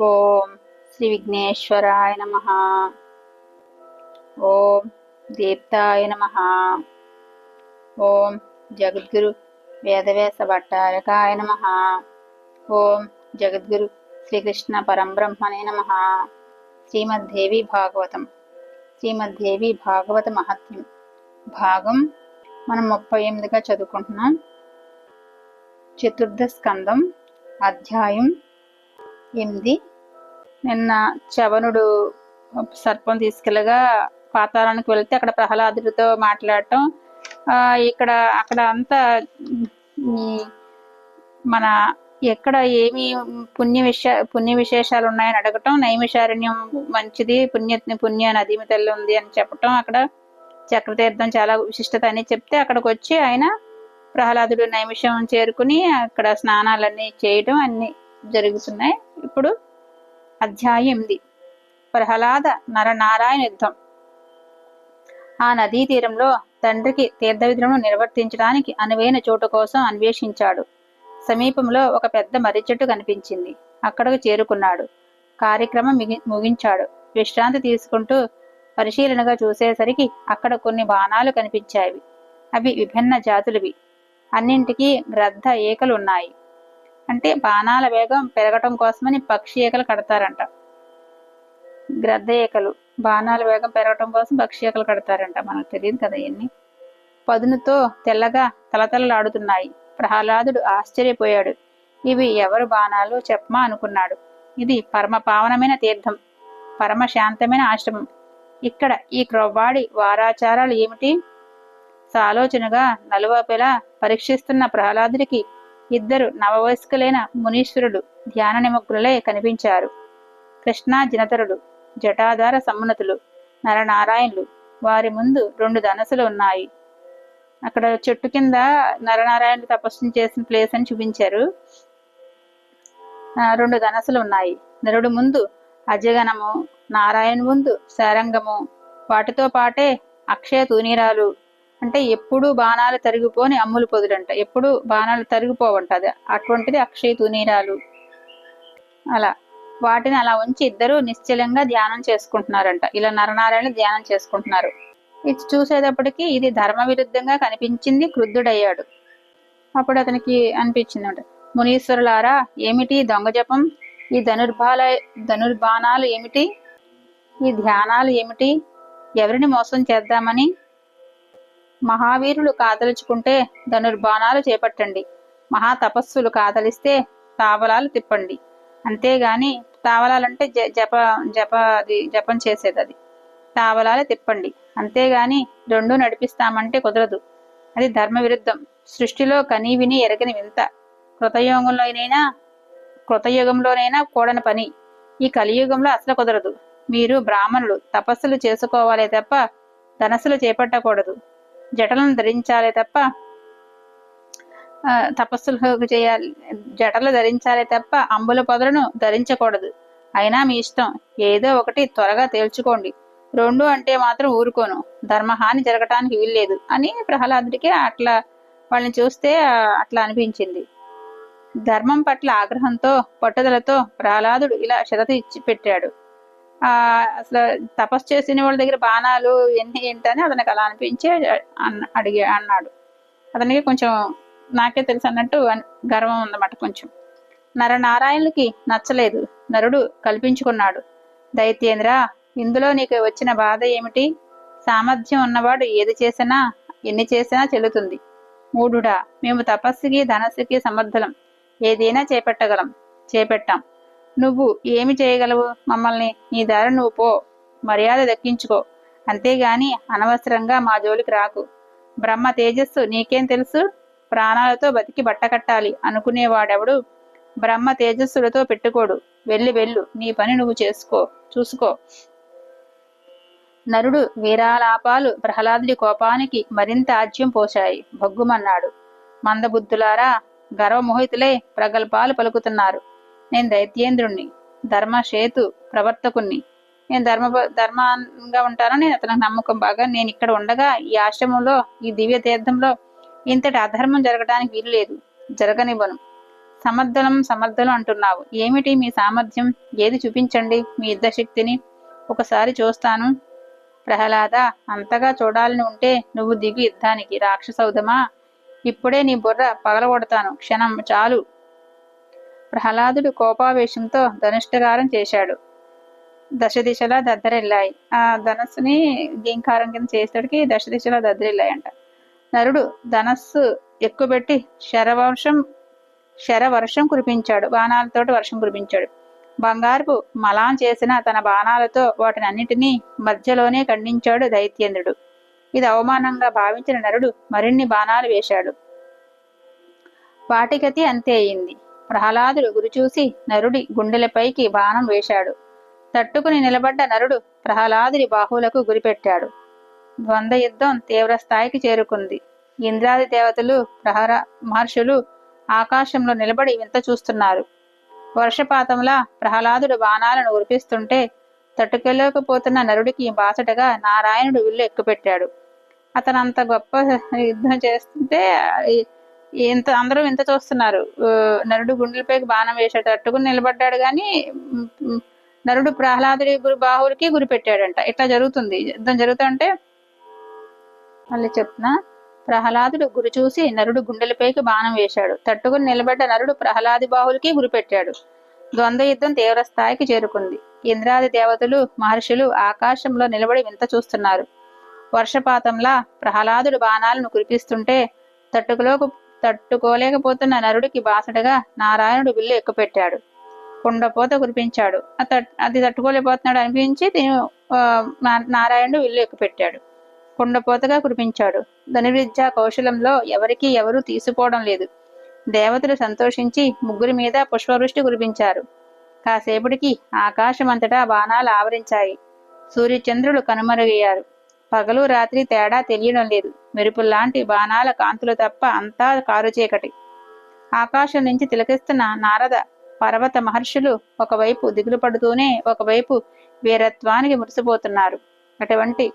ఓం శ్రీ విఘ్నేశ్వరాయ నమ. ఓం దీప్తాయ నమ. ఓం జగద్గురు వేదవేశ భట్టారకాయ నమ. ఓం జగద్గురు శ్రీకృష్ణ పరంబ్రహ్మణే నమ. శ్రీమద్దేవి భాగవతం. శ్రీమద్దేవి భాగవత మహత్యం. భాగం మనం ముప్పై ఎనిమిదిగా చదువుకుంటున్నాం. చతుర్థ స్కందం అధ్యాయం ఎనిమిది. నిన్న చవనుడు సర్పం తీసుకెళ్ళగా పాతాళానికి వెళ్తే అక్కడ ప్రహ్లాదుడితో మాట్లాడటం. ఇక్కడ అక్కడ అంతా మన ఎక్కడ ఏమి పుణ్య విశ పుణ్య విశేషాలు ఉన్నాయని అడగటం. నైమిషారణ్యం మంచిది పుణ్య పుణ్య నది తల్లి ఉంది అని చెప్పటం. అక్కడ చక్రతీర్థం చాలా విశిష్టత అని చెప్తే అక్కడికి వచ్చి ఆయన ప్రహ్లాదుడు నైమిషం చేరుకుని అక్కడ స్నానాలన్నీ చేయటం అన్ని జరుగుతున్నాయి. ఇప్పుడు అధ్యాయం ఎనిమిది ప్రహ్లాద నరనారాయణ యుద్ధం. ఆ నదీ తీరంలో తండ్రికి తీర్థ విధులను నిర్వర్తించడానికి అనువైన చోటు కోసం అన్వేషించాడు. సమీపంలో ఒక పెద్ద మర్రి చెట్టు కనిపించింది. అక్కడకు చేరుకున్నాడు. కార్యక్రమం ముగించాడు. విశ్రాంతి తీసుకుంటూ పరిశీలనగా చూసేసరికి అక్కడ కొన్ని బాణాలు కనిపించాయి. అవి విభిన్న జాతులవి. అన్నింటికీ గ్రద్ద ఏకలు ఉన్నాయి. అంటే బాణాల వేగం పెరగటం కోసమని పక్షి ఏకలు కడతారంట. గ్రద్ద ఏకలు బాణాల వేగం పెరగటం కోసం పక్షి ఏకలు కడతారంట. మనకు తెలియదు కదా ఇవన్నీ పదునుతో తెల్లగా తలతలలాడుతున్నాయి. ప్రహ్లాదుడు ఆశ్చర్యపోయాడు. ఇవి ఎవరు బాణాలు చెప్పమా అనుకున్నాడు. ఇది పరమ పావనమైన తీర్థం పరమ శాంతమైన ఆశ్రమం. ఇక్కడ ఈ క్రొవ్వాడి వారాచారాలు ఏమిటి? సాలోచనగా నలువైపులా పరీక్షిస్తున్న ప్రహ్లాదుడికి ఇద్దరు నవవయస్కులైన మునీశ్వరుడు ధ్యాన నిమగ్నులే కనిపించారు. కృష్ణా జినతరుడు జటాధార సమున్నతులు నరనారాయణులు వారి ముందు రెండు ధనసులు ఉన్నాయి. అక్కడ చెట్టు కింద నరనారాయణులు తపస్సు చేసిన ప్లేస్ అని చూపించారు. రెండు ధనసులు ఉన్నాయి. నరుడు ముందు అజగణము నారాయణ ముందు శారంగము. వాటితో పాటే అక్షయ తూనీరాలు అంటే ఎప్పుడు బాణాలు తరిగిపోని అమ్ములు పొదులంట ఎప్పుడు బాణాలు తరిగిపోవంట అది. అటువంటిది అక్షయ తునీరాలు. అలా. వాటిని అలా ఉంచి ఇద్దరు నిశ్చలంగా ధ్యానం చేసుకుంటున్నారంట. ఇలా నరనారాయణ ధ్యానం చేసుకుంటున్నారు. ఇది చూసేటప్పటికి ఇది ధర్మ విరుద్ధంగా కనిపించింది క్రుద్ధుడయ్యాడు. అప్పుడు అతనికి అనిపించింది మునీశ్వరులారా ఏమిటి దొంగ జపం? ఈ ధనుర్బాల ధనుర్బాణాలు ఏమిటి? ఈ ధ్యానాలు ఏమిటి? ఎవరిని మోసం చేద్దామని? మహావీరులు కాదలుచుకుంటే ధనుర్బాణాలు చేపట్టండి. మహా తపస్సులు కాదలిస్తే తావలాలు తిప్పండి. అంతేగాని తావలాలంటే జ- జప జప అది జపం చేసేది అది. తావలాలు తిప్పండి. అంతేగాని రెండు నడిపిస్తామంటే కుదరదు. అది ధర్మ విరుద్ధం సృష్టిలో కనీ విని ఎరగని వింత. కృతయుగంలోనైనా కృతయుగంలోనైనా కూడని పని. ఈ కలియుగంలో అసలు కుదరదు. మీరు బ్రాహ్మణులు. తపస్సులు చేసుకోవాలే తప్ప ధనస్సులు చేపట్టకూడదు. జటలను ధరించాలే తప్ప తపస్సులు చేయాలి జటలు ధరించాలే తప్ప అంబుల పొదలను ధరించకూడదు. అయినా మీ ఇష్టం. ఏదో ఒకటి త్వరగా తేల్చుకోండి. రెండు అంటే మాత్రం ఊరుకోను. ధర్మహాని జరగటానికి వీల్లేదు అని ప్రహ్లాదుడికి అట్లా వాళ్ళని చూస్తే అట్లా అనిపించింది. ధర్మం పట్ల ఆగ్రహంతో పట్టుదలతో ప్రహ్లాదుడు ఇలా షరతు ఇచ్చి పెట్టాడు ఆ అసలు తపస్సు చేసిన వాళ్ళ దగ్గర బాణాలు ఎన్ని ఏంటని అతనికి అలా అనిపించి అన్న- అడిగి అన్నాడు. అతనికి కొంచెం నాకే తెలుసు అన్నట్టు గర్వం ఉందన్నమాట కొంచెం. నరనారాయణులకి నచ్చలేదు. నరుడు కల్పించుకున్నాడు. దైత్యేంద్ర ఇందులో నీకు వచ్చిన బాధ ఏమిటి? సామర్థ్యం ఉన్నవాడు ఏది చేసినా ఎన్ని చేసినా చెల్లుతుంది. మూడుడా మేము తపస్సుకి ధనస్సుకి సమర్థలం. ఏదైనా చేపట్టగలం. చేపెట్టాం. నువ్వు ఏమి చేయగలవు? మమ్మల్ని నీ దారి నువ్వు పో. మర్యాద దక్కించుకో. అంతేగాని అనవసరంగా మా జోలికి రాకు. బ్రహ్మ తేజస్సు నీకేం తెలుసు? ప్రాణాలతో బతికి బట్టకట్టాలి అనుకునేవాడెవడు? బ్రహ్మ తేజస్సులతో పెట్టుకోడు. వెళ్ళి వెళ్ళు. నీ పని నువ్వు చేసుకో. చూసుకో. నరుడు వీరాలాపాలు ప్రహ్లాదుడి కోపానికి మరింత ఆజ్యం పోశాయి. భగ్గుమన్నాడు. మందబుద్ధులారా గర్వమోహితులై ప్రగల్భాలు పలుకుతున్నారు. నేను దైత్యేంద్రుణ్ణి ధర్మశేతు ప్రవర్తకుణ్ణి. నేను ధర్మ ధర్మంగా ఉంటానని అతనికి నమ్మకం బాగా. నేను ఇక్కడ ఉండగా ఈ ఆశ్రమంలో ఈ దివ్య తీర్థంలో ఇంతటి అధర్మం జరగడానికి వీలు లేదు. జరగనివ్వను. సమర్థనం సమర్థనం అంటున్నావు. ఏమిటి మీ సామర్థ్యం? ఏది చూపించండి? మీ యుద్ధ శక్తిని ఒకసారి చూస్తాను. ప్రహ్లాద అంతగా చూడాలని ఉంటే నువ్వు దిగు యుద్ధానికి రాక్షసౌదమా ఇప్పుడే నీ బుర్ర పగలగొడతాను. క్షణం చాలు. ప్రహ్లాదుడు కోపావేశంతో ధనుష్టగారం చేశాడు. దశ దిశలా దద్దరిల్లాయి. ఆ ధనస్సుని గీంకారం కింద చేసేటికి దశ దిశలా దద్దరిల్లాయంట. నరుడు ధనస్సు ఎక్కుపెట్టి శరవర్షం శరవర్షం కురిపించాడు. బాణాలతోటి వర్షం కురిపించాడు. బంగారుపు మలాం చేసిన తన బాణాలతో వాటిని అన్నిటినీ మధ్యలోనే ఖండించాడు దైత్యేంద్రుడు. ఇది అవమానంగా భావించిన నరుడు మరిన్ని బాణాలు వేశాడు. వాటికతి అంతే అయింది. ప్రహ్లాదుడు గురిచూసి నరుడి గుండెలపైకి బాణం వేశాడు. తట్టుకుని నిలబడ్డ నరుడు ప్రహ్లాదుడి బాహువులకు గురిపెట్టాడు. ద్వంద్వ యుద్ధం తీవ్ర స్థాయికి చేరుకుంది. ఇంద్రాది దేవతలు ప్రహర మహర్షులు ఆకాశంలో నిలబడి వింత చూస్తున్నారు. వర్షపాతంలా ప్రహ్లాదుడు బాణాలను ఉరిపిస్తుంటే తట్టుకెళ్ళకపోతున్న నరుడికి బాసటగా నారాయణుడు విల్లు ఎక్కుపెట్టాడు. అతను అంత గొప్ప యుద్ధం చేస్తుంటే ఇంత అందరూ ఇంత చూస్తున్నారు. నరుడు గుండెలపైకి బాణం వేసాడు తట్టుకుని నిలబడ్డాడు కానీ నరుడు ప్రహ్లాదుడి గురు బాహువులకి గురి పెట్టాడంట. ఇట్లా జరుగుతుంది. యుద్ధం జరుగుతుంటే మళ్ళీ చెప్తున్నా ప్రహ్లాదుడు గురి చూసి నరుడు గుండెలపైకి బాణం వేశాడు. తట్టుకుని నిలబడ్డ నరుడు ప్రహ్లాది బాహులకి గురిపెట్టాడు ద్వంద్వ యుద్ధం తీవ్ర స్థాయికి చేరుకుంది. ఇంద్రాది దేవతలు మహర్షులు ఆకాశంలో నిలబడి వింత చూస్తున్నారు. వర్షపాతంలా ప్రహ్లాదుడు బాణాలను కురిపిస్తుంటే తట్టుకులోకి తట్టుకోలేకపోతున్న నరుడికి బాసటగా నారాయణుడు విల్లు ఎక్కుపెట్టాడు. కుండపోత కురిపించాడు. అది తట్టుకోలేకపోతున్నాడు అనిపించి నారాయణుడు విల్లు ఎక్కుపెట్టాడు. కుండపోతగా కురిపించాడు. ధనుర్విద్య కౌశలంలో ఎవరికీ ఎవరూ తీసుకోవడం లేదు. దేవతలు సంతోషించి ముగ్గురి మీద పుష్పవృష్టి కురిపించారు. కాసేపటికి ఆకాశమంతటా బాణాలు ఆవరించాయి. సూర్యచంద్రులు కనుమరుగయ్యారు. పగలు రాత్రి తేడా తెలియడం లేదు. మెరుపుల్లాంటి బాణాల కాంతులు తప్ప అంతా కారు చీకటి. ఆకాశం నుంచి తిలకిస్తున్న నారద పర్వత మహర్షులు ఒకవైపు దిగులు పడుతూనే ఒకవైపు వీరత్వానికి మురిసిపోతున్నారు. అటువంటి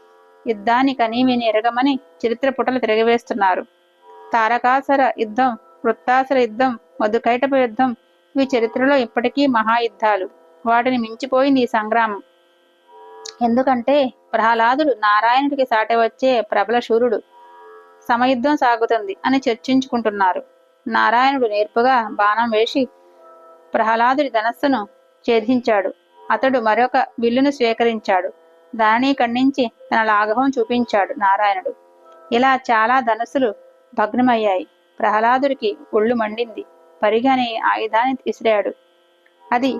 యుద్ధాన్ని కనీమిని ఎరగమని చరిత్ర పుటలు తిరగవేస్తున్నారు. తారకాసర యుద్ధం వృత్తాసర యుద్ధం మధుకైటప యుద్ధం ఇవి చరిత్రలో ఇప్పటికీ మహాయుద్ధాలు. వాటిని మించిపోయింది ఈ సంగ్రామం. ఎందుకంటే ప్రహ్లాదుడు నారాయణుడికి సాటి వచ్చే ప్రబల శూరుడు. సమయుద్ధం సాగుతుంది అని చర్చించుకుంటున్నారు. నారాయణుడు నేర్పుగా బాణం వేసి ప్రహ్లాదుడి ధనస్సును ఛేదించాడు. అతడు మరొక విల్లును స్వీకరించాడు. దానిని ఖండించి తన లాఘవం చూపించాడు నారాయణుడు. ఇలా చాలా ధనస్సులు భగ్నమయ్యాయి. ప్రహ్లాదుడికి ఒళ్ళు మండింది. పరిగని ఆయుధాన్ని విసిరాడు అది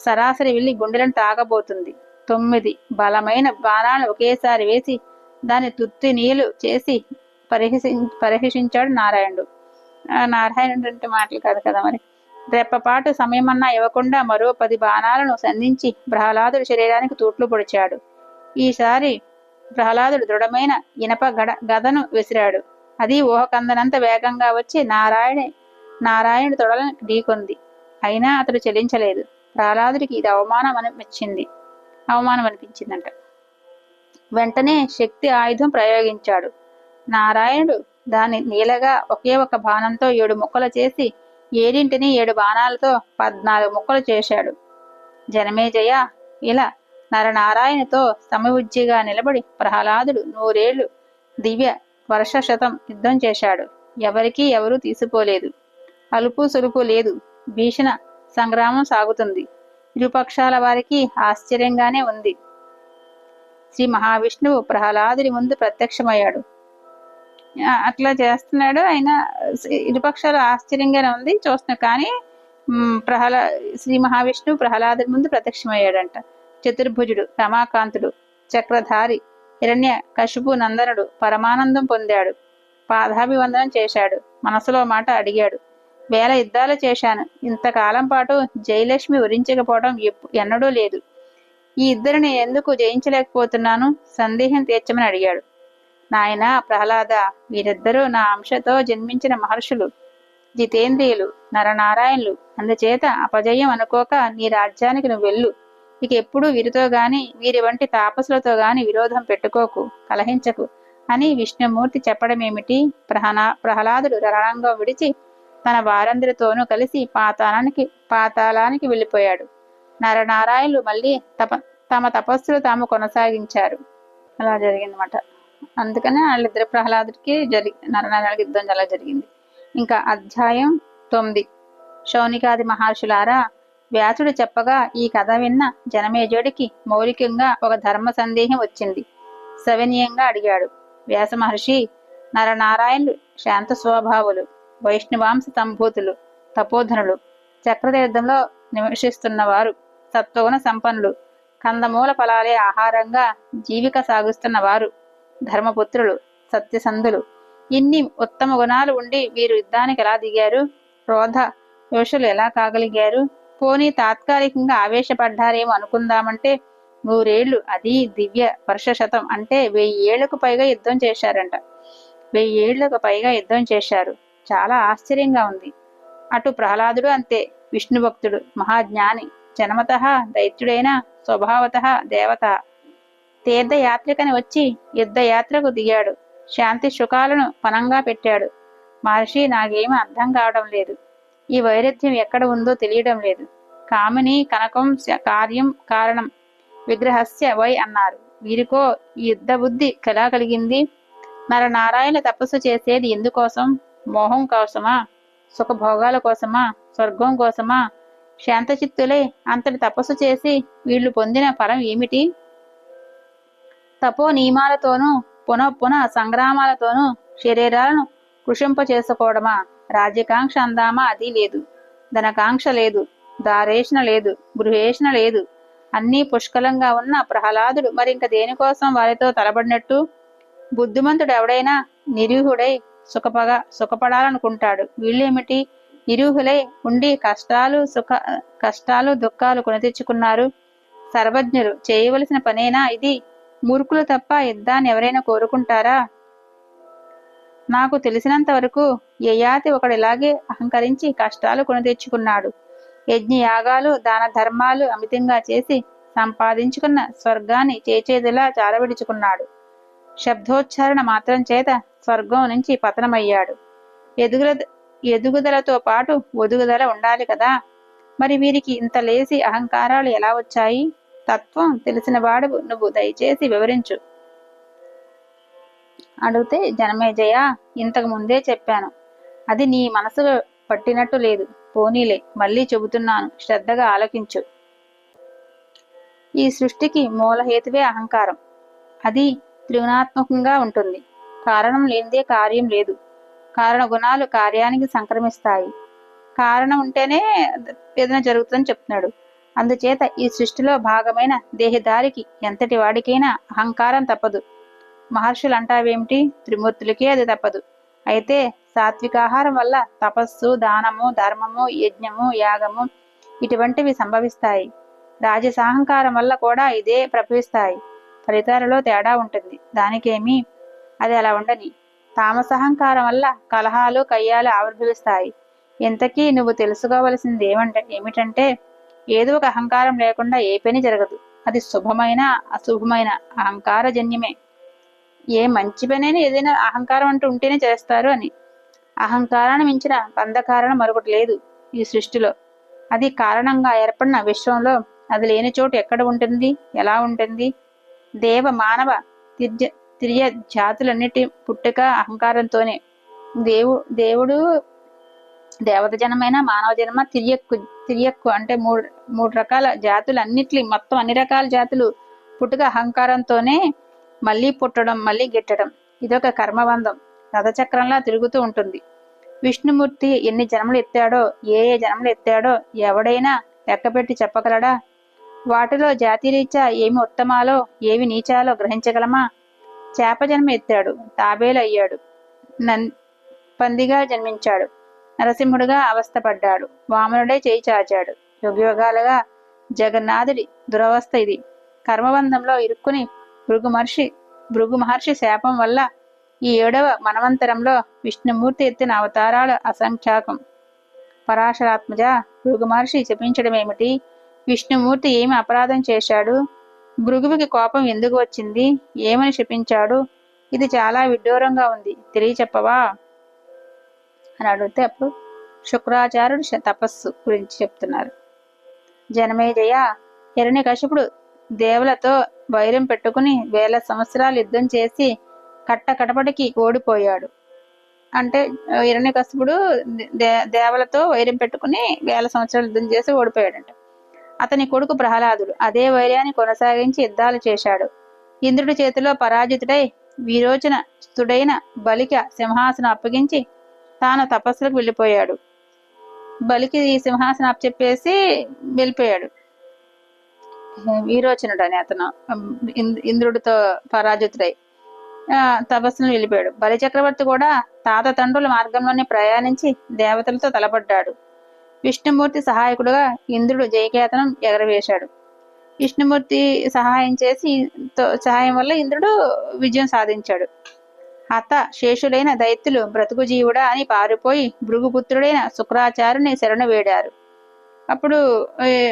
సరాసరి వెళ్ళి గుండెలను తాగబోతుంది. తొమ్మిది. బలమైన బాణాలు ఒకేసారి వేసి దాన్ని తుత్తి నీళ్ళు చేసి పరిహసి పరిహసించాడు నారాయణుడు. ఆ నారాయణుడు అంటే మాటలు కాదు కదా మరి. రెప్పపాటు సమయమన్నా ఇవ్వకుండా మరో పది బాణాలను సంధించి ప్రహ్లాదుడి శరీరానికి తూట్లు పొడిచాడు. ఈసారి ప్రహ్లాదుడు దృఢమైన ఇనప గడ గదను విసిరాడు. అది ఊహకందనంత వేగంగా వచ్చి నారాయణ నారాయణుడి తొడలను ఢీకొంది. అయినా అతడు చెల్లించలేదు. ప్రహ్లాదుడికి ఇది అవమానం అనిపించింది అవమానం అనిపించిందంట. వెంటనే శక్తి ఆయుధం ప్రయోగించాడు. నారాయణుడు దాని నీలగా ఒకే ఒక బాణంతో ఏడు ముక్కలు చేసి ఏడింటిని ఏడు బాణాలతో పద్నాలుగు ముక్కలు చేశాడు. జనమేజయ ఇలా నరనారాయణతో సమవుజ్జిగా నిలబడి ప్రహ్లాదుడు నూరేళ్ళు దివ్య వర్ష శతం యుద్ధం చేశాడు. ఎవరికీ ఎవరూ తీసిపోలేదు. అలుపు సులుపు లేదు. భీషణ సంగ్రామం సాగుతుంది. ఇరుపక్షాల వారికి ఆశ్చర్యంగానే ఉంది. శ్రీ మహావిష్ణువు ప్రహ్లాదుని ముందు ప్రత్యక్షమయ్యాడు. అట్లా చేస్తున్నాడు. ఆయన ఇరుపక్షాలు ఆశ్చర్యంగానే ఉంది చూస్తున్నాడు. కానీ ప్రహ్లా శ్రీ మహావిష్ణువు ప్రహ్లాదుని ముందు ప్రత్యక్షమయ్యాడంట. చతుర్భుజుడు రమాకాంతుడు చక్రధారి హిరణ్య కశుపు నందనుడు పరమానందం పొందాడు. పాదాభివందనం చేశాడు. మనసులో మాట అడిగాడు. వేల యుద్ధాలు చేశాను. ఇంతకాలం పాటు జయలక్ష్మి వరించకపోవడం ఎన్నడూ లేదు. ఈ ఇద్దరిని ఎందుకు జయించలేకపోతున్నాను? సందేహం తీర్చమని అడిగాడు. నాయనా ప్రహ్లాద వీరిద్దరూ నా అంశతో జన్మించిన మహర్షులు జితేంద్రియులు నరనారాయణులు. అందుచేత అపజయం అనుకోక నీ రాజ్యానికి నువ్వు వెళ్ళు. ఇక ఎప్పుడూ వీరితో గాని వీరి వంటి తాపసులతో గాని విరోధం పెట్టుకోకు కలహించకు అని విష్ణుమూర్తి చెప్పడమేమిటి? ప్రహనా ప్రహ్లాదుడు రణరంగం విడిచి తన వారందరితోనూ కలిసి పాతాళానికి పాతాళానికి వెళ్ళిపోయాడు. నరనారాయణులు మళ్ళీ తప తమ తపస్సులు తాము కొనసాగించారు. అలా జరిగిందన్నమాట. అందుకనే వాళ్ళిద్దరు ప్రహ్లాదుడికి జరి నరనారాయణకి యుద్ధం అలా జరిగింది. ఇంకా అధ్యాయం తొమ్మిది. శౌనికాది మహర్షులారా వ్యాసుడు చెప్పగా ఈ కథ విన్న జనమేజుడికి మౌలికంగా ఒక ధర్మ సందేహం వచ్చింది. సవినీయంగా అడిగాడు. వ్యాస మహర్షి నరనారాయణులు శాంత స్వభావులు. వైష్ణవాంశ సంభూతులు తపోధనులు చక్రతీర్థంలో నివసిస్తున్నవారు సత్వగుణ సంపన్నులు కందమూల ఫలాలే ఆహారంగా జీవిక సాగుస్తున్న వారు ధర్మపుత్రులు సత్యసంధులు. ఇన్ని ఉత్తమ గుణాలు ఉండి వీరు యుద్ధానికి ఎలా దిగారు? క్రోధ యోషులు ఎలా కాగలిగారు? పోనీ తాత్కాలికంగా ఆవేశపడ్డారేమో అనుకుందామంటే నూరేళ్ళు అది దివ్య వర్ష శతం అంటే వెయ్యి ఏళ్ళకు పైగా యుద్ధం చేశారంట. వెయ్యి ఏళ్ళకు పైగా యుద్ధం చేశారు. చాలా ఆశ్చర్యంగా ఉంది. అటు ప్రహ్లాదుడు అంతే విష్ణు భక్తుడు మహాజ్ఞాని జన్మత దైత్యుడైన స్వభావత దేవత. తీర్థయాత్రికని వచ్చి యుద్ధయాత్రకు దిగాడు. శాంతి సుఖాలను పనంగా పెట్టాడు. మహర్షి నాకేమీ అర్థం కావడం లేదు. ఈ వైరుధ్యం ఎక్కడ ఉందో తెలియడం లేదు. కామిని కనకం కార్యం కారణం. విగ్రహస్య వై అన్నారు. వీరికో ఈ యుద్ధ బుద్ధి కలా కలిగింది నరనారాయణ తపస్సు చేసేది ఎందుకోసం? మోహం కోసమా? సుఖభోగాల కోసమా? స్వర్గం కోసమా? శాంతచిత్తులే అంతటి తపస్సు చేసి వీళ్ళు పొందిన ఫలం ఏమిటి? తపో నియమాలతోనూ పునః పునః సంగ్రామాలతోనూ శరీరాలను కృషింప చేసుకోవడమా రాజ్యకాంక్ష అందామా? అది లేదు. ధనకాంక్ష లేదు. దారేషణ లేదు. గృహేషణ లేదు. అన్నీ పుష్కలంగా ఉన్న ప్రహ్లాదుడు మరింక దేనికోసం వారితో తలబడినట్టు? బుద్ధిమంతుడు ఎవడైనా నిరూహుడై సుఖపగా సుఖపడాలనుకుంటాడు. వీళ్ళేమిటి? నిరూహులై ఉండి కష్టాలు సుఖ కష్టాలు దుఃఖాలు కొని తెచ్చుకున్నారు సర్వజ్ఞులు చేయవలసిన పనేనా ఇది? మూర్ఖులు తప్ప యుద్ధాన్ని ఎవరైనా కోరుకుంటారా? నాకు తెలిసినంత వరకు యయాతి ఒకడు ఇలాగే అహంకరించి కష్టాలు కొని తెచ్చుకున్నాడు యజ్ఞ యాగాలు దాన ధర్మాలు అమితంగా చేసి సంపాదించుకున్న స్వర్గాన్ని చేచేదిలా చారవిడుచుకున్నాడు శబ్దోచ్చారణ మాత్రం చేత స్వర్గం నుంచి పతనమయ్యాడు. ఎదుగుల ఎదుగుదలతో పాటు ఒదుగుదల ఉండాలి కదా? మరి వీరికి ఇంత లేసి అహంకారాలు ఎలా వచ్చాయి? తత్వం తెలిసిన వాడు నువ్వు దయచేసి వివరించు. అడిగితే జనమేజయ ఇంతకు ముందే చెప్పాను. అది నీ మనసు పట్టినట్టు లేదు. పోనీలే మళ్ళీ చెబుతున్నాను. శ్రద్ధగా ఆలకించు. ఈ సృష్టికి మూలహేతువే అహంకారం. అది త్రిగుణాత్మకంగా ఉంటుంది. కారణం లేనిదే కార్యం లేదు. కారణ గుణాలు కార్యానికి సంక్రమిస్తాయి. కారణం ఉంటేనే ఏదైనా జరుగుతుందని చెప్తున్నాడు. అందుచేత ఈ సృష్టిలో భాగమైన దేహదారికి ఎంతటి వాడికైనా అహంకారం తప్పదు. మహర్షులు అంటావేమిటి? త్రిమూర్తులకే అది తప్పదు. అయితే సాత్వికాహారం వల్ల తపస్సు దానము ధర్మము యజ్ఞము యాగము ఇటువంటివి సంభవిస్తాయి. రాజసాహంకారం వల్ల కూడా ఇదే ప్రభవిస్తాయి ఫలితాలలో తేడా ఉంటుంది. దానికేమి అది అలా ఉండని. తామసహంకారం వల్ల కలహాలు కయ్యాలు ఆవిర్భవిస్తాయి. ఇంతకీ నువ్వు తెలుసుకోవలసింది ఏమంటే ఏమిటంటే ఏదో ఒక అహంకారం లేకుండా ఏ పని జరగదు. అది శుభమైన అశుభమైన అహంకారజన్యమే. ఏ మంచి పనైనా ఏదైనా అహంకారం అంటూ ఉంటేనే చేస్తారు అని. అహంకారాన్ని మించిన బంధకారణం మరొకటి లేదు ఈ సృష్టిలో. అది కారణంగా ఏర్పడిన విశ్వంలో అది లేని చోటు ఎక్కడ ఉంటుంది? ఎలా ఉంటుంది? దేవ మానవ తిర్య తిరియ జాతులన్నిటి పుట్టుక అహంకారంతోనే. దేవు దేవుడు దేవత జనమైన మానవ జన్మ తిరియక్కు తిరియక్కు అంటే మూడు మూడు రకాల జాతులు అన్నిటి మొత్తం అన్ని రకాల జాతులు పుట్టుక అహంకారంతోనే మళ్ళీ పుట్టడం మళ్ళీ గిట్టడం. ఇదొక కర్మబంధం. రథచక్రంలా తిరుగుతూ ఉంటుంది. విష్ణుమూర్తి ఎన్ని జన్మలు ఎత్తాడో ఏ ఏ జన్మలు ఎత్తాడో ఎవడైనా లెక్కపెట్టి చెప్పగలడా? వాటిలో జాతిరీత్యా ఏమి ఉత్తమాలో ఏవి నీచాలో గ్రహించగలమా? చేప జన్మ ఎత్తాడు తాబేలు అయ్యాడు నం పందిగా జన్మించాడు. నరసింహుడుగా అవస్థపడ్డాడు. వామనుడే చేయి చాచాడు. యుగయుగాలుగా జగన్నాథుడి దురవస్థ ఇది. కర్మబంధంలో ఇరుక్కుని భృగు మహర్షి భృగు మహర్షి శాపం వల్ల ఈ ఏడవ మనవంతరంలో విష్ణుమూర్తి ఎత్తిన అవతారాల అసంఖ్యాకం. పరాశరాత్మజ భృగు మహర్షి చెప్పించడం ఏమిటి విష్ణుమూర్తి ఏమి అపరాధం చేశాడు? భృగువికి కోపం ఎందుకు వచ్చింది? ఏమని శపించాడు? ఇది చాలా విడ్డూరంగా ఉంది. తెలియచెప్పవా? అని అడిగితే అప్పుడు శుక్రాచార్యుడు తపస్సు గురించి చెప్తున్నారు. జనమేజయ హిరణ్యకశిపుడు దేవులతో వైరం పెట్టుకుని వేల సంవత్సరాలు యుద్ధం చేసి కట్టకడపటికి ఓడిపోయాడు. అంటే హిరణ్యకశిపుడు దే దేవలతో వైరం పెట్టుకుని వేల సంవత్సరాలు యుద్ధం చేసి ఓడిపోయాడంట. అతని కొడుకు ప్రహ్లాదుడు అదే వైర్యాన్ని కొనసాగించి యుద్ధాలు చేశాడు. ఇంద్రుడి చేతిలో పరాజితుడై వీరోచన స్థుడైన బలిక సింహాసనం అప్పగించి తాను తపస్సులకు వెళ్ళిపోయాడు. బలికి ఈ సింహాసనం అప్పచెప్పేసి వెళ్ళిపోయాడు. వీరోచనుడు అని అతను ఇంద్రుడితో పరాజితుడై తపస్సును వెళ్ళిపోయాడు. బలి చక్రవర్తి కూడా తాత తండ్రుల మార్గంలోనే ప్రయాణించి దేవతలతో తలపడ్డాడు. విష్ణుమూర్తి సహాయకుడుగా ఇంద్రుడు జయకేతనం ఎగరవేశాడు. విష్ణుమూర్తి సహాయం చేసి తో- సహాయం వల్ల ఇంద్రుడు విజయం సాధించాడు. హత శేషులైన దైత్యులు బ్రతుకు జీవుడా అని పారిపోయి భృగుపుత్రుడైన శుక్రాచార్యుని శరణు వేడారు. అప్పుడు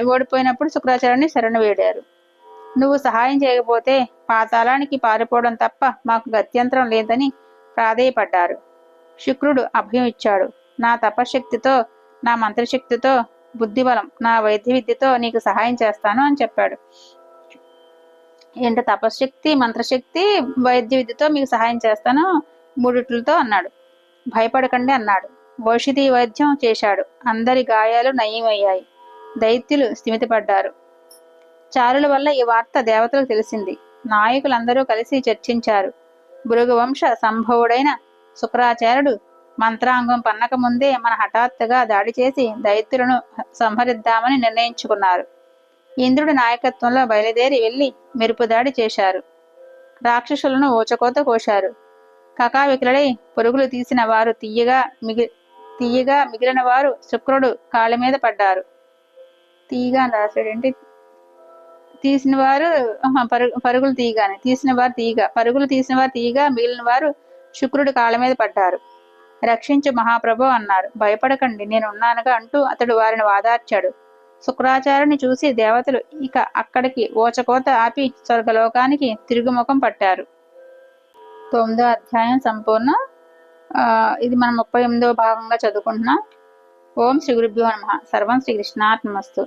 ఓడిపోయినప్పుడు శుక్రాచార్యుని శరణు వేడారు. నువ్వు సహాయం చేయకపోతే పాతాళానికి పారిపోవడం తప్ప మాకు గత్యంతరం లేదని ప్రాధేయపడ్డారు. శుక్రుడు అభయం ఇచ్చాడు నా తపశక్తితో నా మంత్రశక్తితో బుద్ధిబలం నా వైద్య విద్యతో నీకు సహాయం చేస్తాను అని చెప్పాడు. ఏంటి తపశక్తి మంత్రశక్తి వైద్య విద్యతో మీకు సహాయం చేస్తాను? మూడిట్లతో అన్నాడు. భయపడకండి అన్నాడు. ఔషధి వైద్యం చేశాడు. అందరి గాయాలు నయమయ్యాయి. దైత్యులు స్థిమితపడ్డారు. చారుల వల్ల ఈ వార్త దేవతలకు తెలిసింది. నాయకులందరూ కలిసి చర్చించారు. భృగవంశ సంభవుడైన శుక్రాచార్యుడు మంత్రాంగం పన్నక ముందే మన హఠాత్తుగా దాడి చేసి దైత్యులను సంహరిద్దామని నిర్ణయించుకున్నారు. ఇంద్రుడి నాయకత్వంలో బయలుదేరి వెళ్ళి మెరుపు దాడి చేశారు. రాక్షసులను ఊచకోత కోశారు. కకావికులై పురుగులు తీసిన వారు తీయగా మిగి తీయగా మిగిలిన వారు శుక్రుడు కాళ్ళ మీద పడ్డారు. తీయగా అని తీసిన వారు పరుగు పరుగులు తీయగానే తీసిన వారు తీయగా పరుగులు తీసిన వారు తీయగా మిగిలిన వారు శుక్రుడి కాళ్ళ మీద పడ్డారు. రక్షించు మహాప్రభు అన్నారు. భయపడకండి నేను ఉన్నానుగా అంటూ అతడు వారిని వాదార్చాడు. శుక్రాచార్యుని చూసి దేవతలు ఇక అక్కడికి ఓచకోత ఆపి స్వర్గలోకానికి తిరుగుముఖం పట్టారు. తొమ్మిదో అధ్యాయం సంపూర్ణ. ఇది మనం ముప్పై ఎనిమిదో భాగంగా చదువుకుంటున్నాం. ఓం శ్రీ గురుభ్యో నమ. సర్వం శ్రీ కృష్ణాత్మస్తు